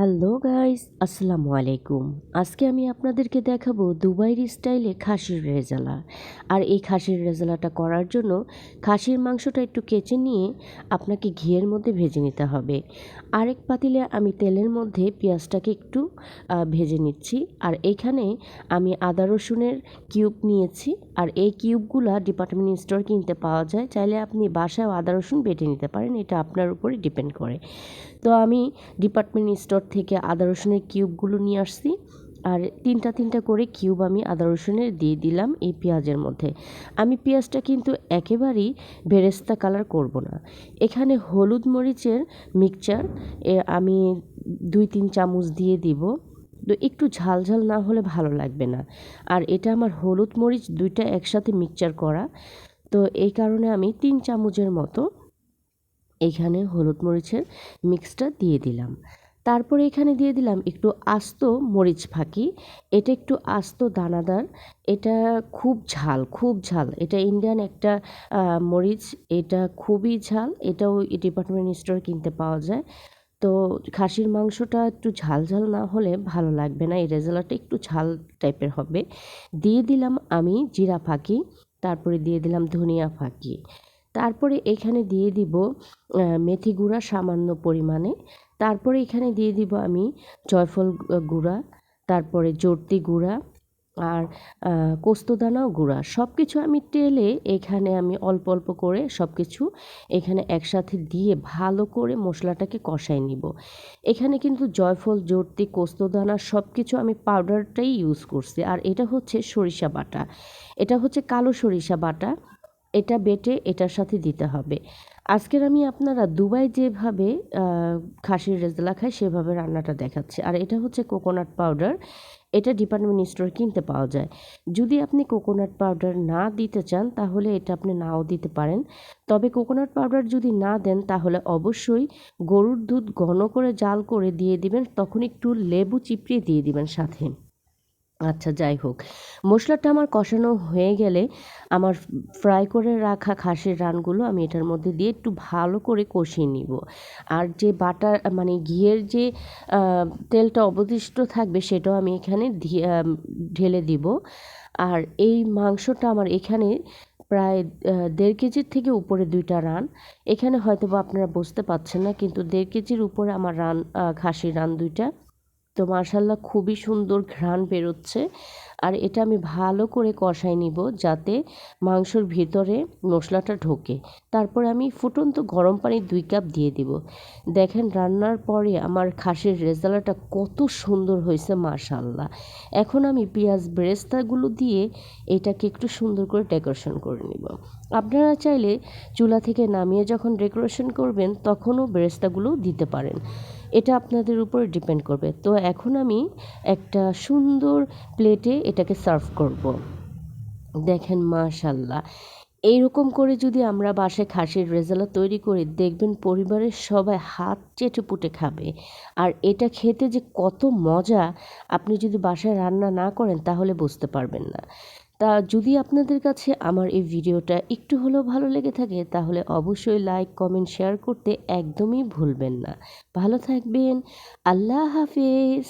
Hello guys, আসসালামু আলাইকুম। আজকে আমি আপনাদেরকে দেখাবো দুবাইয়ের স্টাইলে খাসির রেজালা। আর এই খাসির রেজালাটা করার জন্য খাসির মাংসটা একটু কেচে নিয়ে আপনাকে ঘিয়ের মধ্যে ভেজে নিতে হবে। আরেক পাতিলে আমি তেলের মধ্যে পেঁয়াজটাকে একটু ভেজে নিচ্ছি। আর এইখানে আমি আদা রসুনের কিউব নিয়েছি। আর এই কিউবগুলা ডিপার্টমেন্ট স্টোর কিনতে পাওয়া যায়। চাইলে আপনি বাসায় আদা রসুন বেটে নিতে পারেন। এটা আপনার উপরে ডিপেন্ড করে। তো আমি ডিপার্টমেন্ট স্টোর থেকে আদা রসুনের কিউবগুলো নিয়ে আসছি। আর তিনটা তিনটা করে কিউব আমি আদা রসুনের দিয়ে দিলাম এই পেঁয়াজের মধ্যে। আমি পেঁয়াজটা কিন্তু একেবারেই বেরেস্তা কালার করব না। এখানে হলুদ মরিচের মিক্সচার আমি দুই তিন চামচ দিয়ে দিব। তো একটু ঝাল ঝাল না হলে ভালো লাগবে না। আর এটা আমার হলুদ মরিচ দুইটা একসাথে মিক্সচার করা। তো এই কারণে আমি তিন চামচের মতো এখানে হলুদ মরিচের মিক্সটা দিয়ে দিলাম। তারপরে এখানে দিয়ে দিলাম একটু আস্ত মরিচ ফাঁকি। এটা একটু আস্ত দানাদার। এটা খুব ঝাল খুব ঝাল। এটা ইন্ডিয়ান একটা মরিচ। এটা খুবই ঝাল। এটাও ডিপার্টমেন্ট স্টোরে কিনতে পাওয়া যায়। তো খাসির মাংসটা একটু ঝাল ঝাল না হলে ভালো লাগবে না। এই রেজালাটা একটু ঝাল টাইপের হবে। দিয়ে দিলাম আমি জিরা ফাঁকি। তারপরে দিয়ে দিলাম ধনিয়া ফাঁকি। তারপরে এখানে দিয়ে দিব মেথি গুঁড়া সামান্য পরিমাণে। তারপরে এখানে দিয়ে দিব আমি জয়ফল গুঁড়া তারপরে জর্তি গুঁড়া আর আহ, পোস্তদানাও গুঁড়া। সব কিছু আমি টেলে এখানে আমি অল্প অল্প করে সব কিছু এখানে একসাথে দিয়ে ভালো করে মশলাটাকে কষাই নিব। এখানে কিন্তু জয়ফল জর্তি কোস্তদানা সব কিছু আমি পাউডারটাই ইউজ করছি। আর এটা হচ্ছে সরিষা বাটা। এটা হচ্ছে কালো সরিষা বাটা। এটা বেটে এটার সাথে দিতে হবে। আজকের আমি আপনারা দুবাই যেভাবে খাসির রেজলা খায়, সেভাবে রান্নাটা দেখাচ্ছি। আর এটা হচ্ছে কোকোনাট পাউডার এটা ডিপার্টমেন্ট স্টোর কিনতে পাওয়া যায়। যদি আপনি কোকোনাট পাউডার না দিতে চান, তাহলে এটা আপনি নাও দিতে পারেন। তবে কোকোনাট পাউডার যদি না দেন, তাহলে অবশ্যই গরুর দুধ ঘন করে জাল করে দিয়ে দিবেন, তখন একটু লেবু চিপড়িয়ে দিয়ে দিবেন সাথে। আচ্ছা যাই হোক। মশলাটা আমার কষানো হয়ে গেলে আমার ফ্রাই করে রাখা খাসির রানগুলো আমি এটার মধ্যে দিয়ে একটু ভালো করে কষিয়ে নিব। আর যে বাটার মানে ঘিয়ের যে তেলটা অবশিষ্ট থাকবে সেটাও আমি এখানে ঢেলে দিব। আর এই মাংসটা আমার এখানে প্রায় দেড় কেজির থেকে উপরে দুইটা রান। এখানে হয়তো আপনারা বুঝতে পারছেন না, কিন্তু দেড় কেজির উপরে আমার রান খাসির রান দুইটা। তো মার্শাল্লাহ খুবই সুন্দর ঘ্রাণ বেরোচ্ছে। আর এটা আমি ভালো করে কষাই নিব যাতে মাংসর ভিতরে মশলাটা ঢোকে। তারপরে আমি ফুটন্ত গরম পানি দুই কাপ দিয়ে দিব। দেখেন রান্নার পরে আমার খাসির রেজালাটা কত সুন্দর হয়েছে মার্শাল্লাহ এখন আমি পেঁয়াজ ব্রেস্তাগুলো দিয়ে এটাকে একটু সুন্দর করে ডেকোরেশন করে নিব। আপনারা চাইলে চুলা থেকে নামিয়ে যখন ডেকোরেশন করবেন তখনও ব্রেস্তাগুলো দিতে পারেন। এটা আপনাদের উপর ডিপেন্ড করবে। তো এখন আমি একটা সুন্দর প্লেটে এটাকে সার্ভ করব। দেখেন মাশাল্লাহ এইরকম করে যদি আমরা বাসায় খাসির রেজালা তৈরি করি, দেখবেন পরিবারের সবাই হাত চেটে পুটে খাবে। আর এটা খেতে যে কত মজা, আপনি যদি বাসায় রান্না না করেন তাহলে বুঝতে পারবেন না। তা যদি আপনাদের কাছে আমার এই ভিডিওটা একটু হলেও ভালো লেগে থাকে, তাহলে অবশ্যই লাইক কমেন্ট শেয়ার করতে একদমই ভুলবেন না। ভালো থাকবেন। আল্লাহ হাফেজ।